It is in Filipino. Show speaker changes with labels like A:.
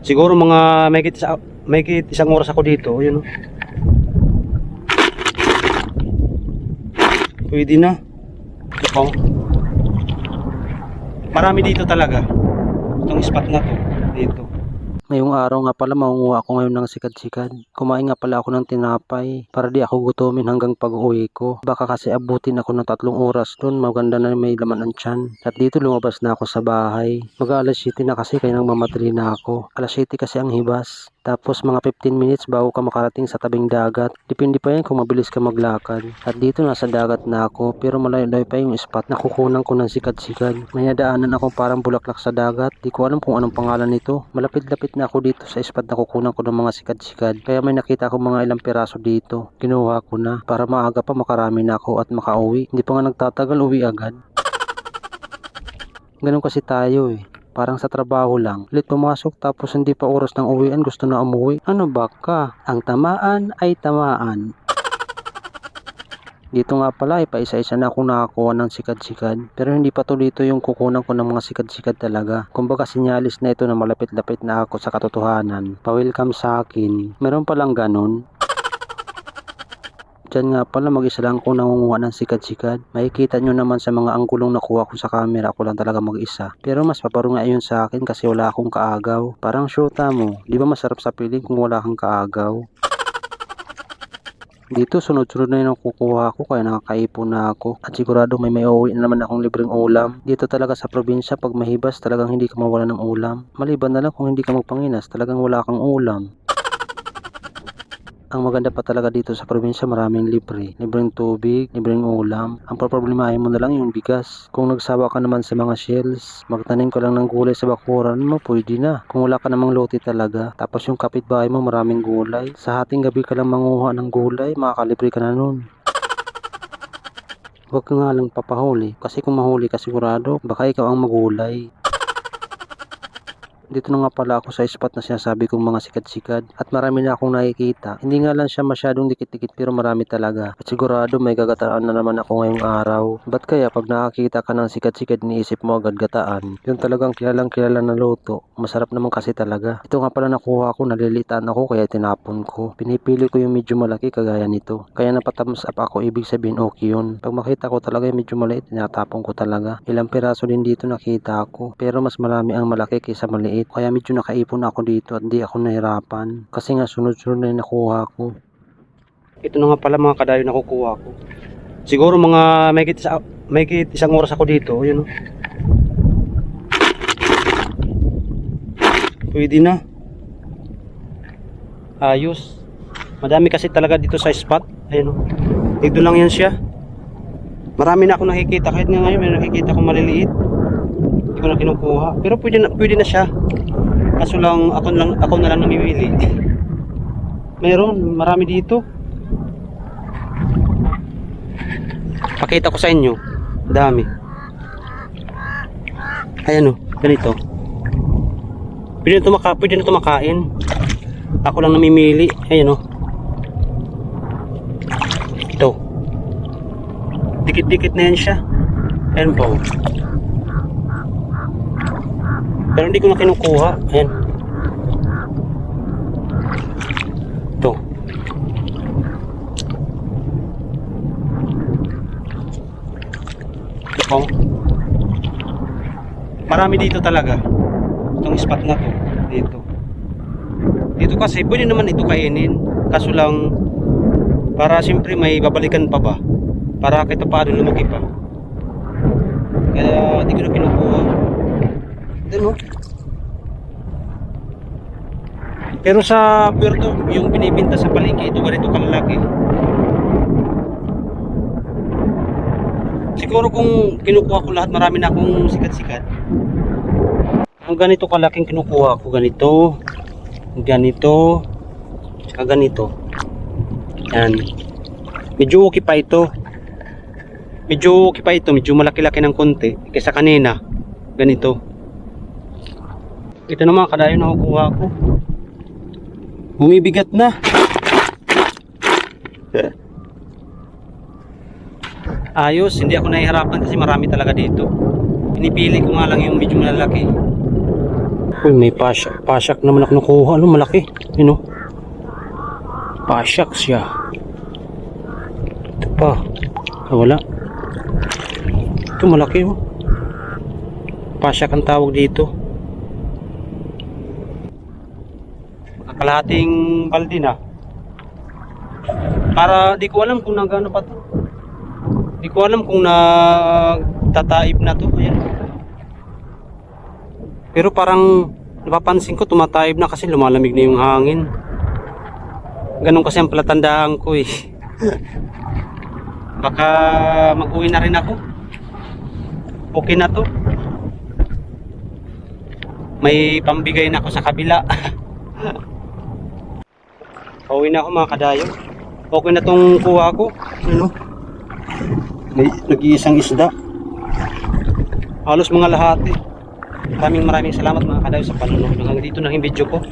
A: Siguro mga may isa, may isang oras ako dito. Yun. oh. Pwede na. Ito. Marami dito talaga. Itong spot na to. Dito.
B: Ngayong araw nga pala maunguha ako ngayon ng sikad-sikad. Kumain nga pala ako ng tinapay para di ako gutumin hanggang pag-uwi ko. Baka kasi abutin ako ng tatlong oras doon. Maganda na may laman ang tiyan. At dito lumabas na ako sa bahay. Mag alas 7 na kasi kaya nang mamatri na ako. Alas 7 kasi ang hibas. Tapos mga 15 minutes bago ka makarating sa tabing dagat. Depende pa yan kung mabilis ka maglakad. At dito nasa dagat na ako pero malayo-layo pa yung spot na kukunan ko ng sikad-sikad. May nadaanan ako parang bulaklak sa dagat. Di ko alam kung anong pangalan nito. Malapit-lapit na ako dito sa spot na kukunan ko ng mga sikad-sikad. Kaya may nakita ako mga ilang piraso dito. Kinuha ko na para maaga pa makarami na ako at makauwi. Hindi pa nga nagtatagal uwi agad. Ganun kasi tayo eh. Parang sa trabaho lang. Ulit pumasok tapos hindi pa oras ng uwian gusto na umuwi. Ano ba ka? Ang tamaan ay tamaan. Dito nga pala ay paisa-isa na ako nakakuha ng sikad-sikad. Pero hindi pa tulito yung kukunan ko ng mga sikad-sikad talaga. Kumbaga sinyalis na ito na malapit-lapit na ako sa katotohanan. Pa-welcome sa akin. Meron palang ganun. Diyan nga pala mag-isa lang ako nangunguha ng sikad-sikad. Makikita nyo naman sa mga anggulong nakuha ko sa camera ako lang talaga mag-isa. Pero mas paparo nga yun sa akin kasi wala akong kaagaw. Parang shota mo. Di ba masarap sa piling kung wala kang kaagaw? Dito sunod-sunod na yun ang kukuha ko kaya nakakaipon na ako. At sigurado may may uwi na naman akong libreng ulam. Dito talaga sa probinsya pag mahibas talagang hindi ka mawala ng ulam. Maliban na lang kung hindi ka magpanginas talagang wala kang ulam. Ang maganda pa talaga dito sa probinsya maraming libre. Libreng tubig, libreng ulam. Ang problemahin mo na lang yung bigas. Kung nagsawa ka naman sa mga shells, magtanim ka lang ng gulay sa bakuran mo, pwede na. Kung wala ka namang lote talaga, tapos yung kapitbahay mo maraming gulay. Sa hating gabi ka lang manguha ng gulay, makakalibre ka na nun. Huwag ka nga lang papahuli. Kasi kung mahuli ka sigurado, baka ikaw ang magulay. Dito na nga pala ako sa spot na sinasabi kong mga sikat-sikat at marami na akong nakikita. Hindi nga lang siya masyadong dikit-dikit pero marami talaga. At sigurado may gagataan na naman ako ngayong araw. Ba't kaya pag nakakita ka ng sikat-sikat iniisip mo agad gataan? Yung talagang kilalang kilala na luto. Masarap naman kasi talaga. Ito nga pala nakuha ko, nalilitaan ako kaya tinapon ko. Pinipili ko yung medyo malaki kagaya nito. Kaya napatams up ako, ibig sabihin okay yun. Pag makita ko talaga yung medyo maliit, tinatapon ko talaga. Ilang piraso din dito nakita ko. Pero mas marami ang malaki kaysa maliit. Kaya medyo nakaipon ako dito at di ako nahirapan. Kasi nga sunod-sunod na nakuha ko.
A: Ito na nga pala mga kadayo na kukuha ko. Siguro mga may isa, may isang oras ako dito. Yun. oh. Pwede na. Ayos. Madami kasi talaga dito sa spot. Ayun. oh. Dito lang yan siya. Marami na ako nakikita. Kahit nga ngayon may nakikita ko maliliit. Ko na kinukuha. Pero pwede na, pwede na siya. Kaso lang ako lang ako na lang namimili. Meron, marami dito. Pakita ko sa inyo. Dami. Ayan o, ganito. Pwede na ito, maka, pwede na ito makain. Ako lang namimili. Ayan o. Ito. Dikit-dikit na yan siya. Ayan po. Pero hindi ko na kinukuha. Ayan. Ito. Ito. Marami dito talaga. Itong spot na to. Dito. Dito kasi pwede naman ito kainin. Kaso lang para siyempre may babalikan pa ba. Para kahit paano lumaki pa. Kaya hindi ko na kinukuha. Ano? Pero sa Puerto, yung binibinta sa palengke, ito ganito kalalaki. Siguro kung kinukuha ko lahat, marami na akong sikat-sikat. Ang ganito kalaking kinukuha ko, ganito. Ganito. Saka ganito. Yan. Medyo okay pa ito. Medyo okay pa ito. Medyo malaki-laki ng konti. Kaysa kanina. Ganito. Ito naman kadayo na kukuha ko. Bumibigat na. Ayos, hindi ako nahihirapan kasi marami talaga dito. Pinipili ko nga lang yung medyo malalaki. Uy, may pasyak. Pasyak naman ako nakuha. Ano, malaki. Yun o. Pasyak siya. Ito pa. Ah, wala. Ito malaki oh. Pasyak ang tawag dito. Kalahating balde na. Para di ko alam kung nagano pa to. Di ko alam kung nagtataib na to. Ayan. Pero parang napapansin ko tumataib na kasi lumalamig na yung hangin. Ganun kasi ang palatandaan ko eh. Baka mag-uwi na rin ako. Okay na to. May pambigay na ako sa kabila. Pauwi na ako mga kadayo. Okay na tong kuha ko. Ano? Nag-iisang isda. Halos mga lahat eh. Maraming maraming salamat mga kadayo sa panonood. Hanggang dito na yung video ko.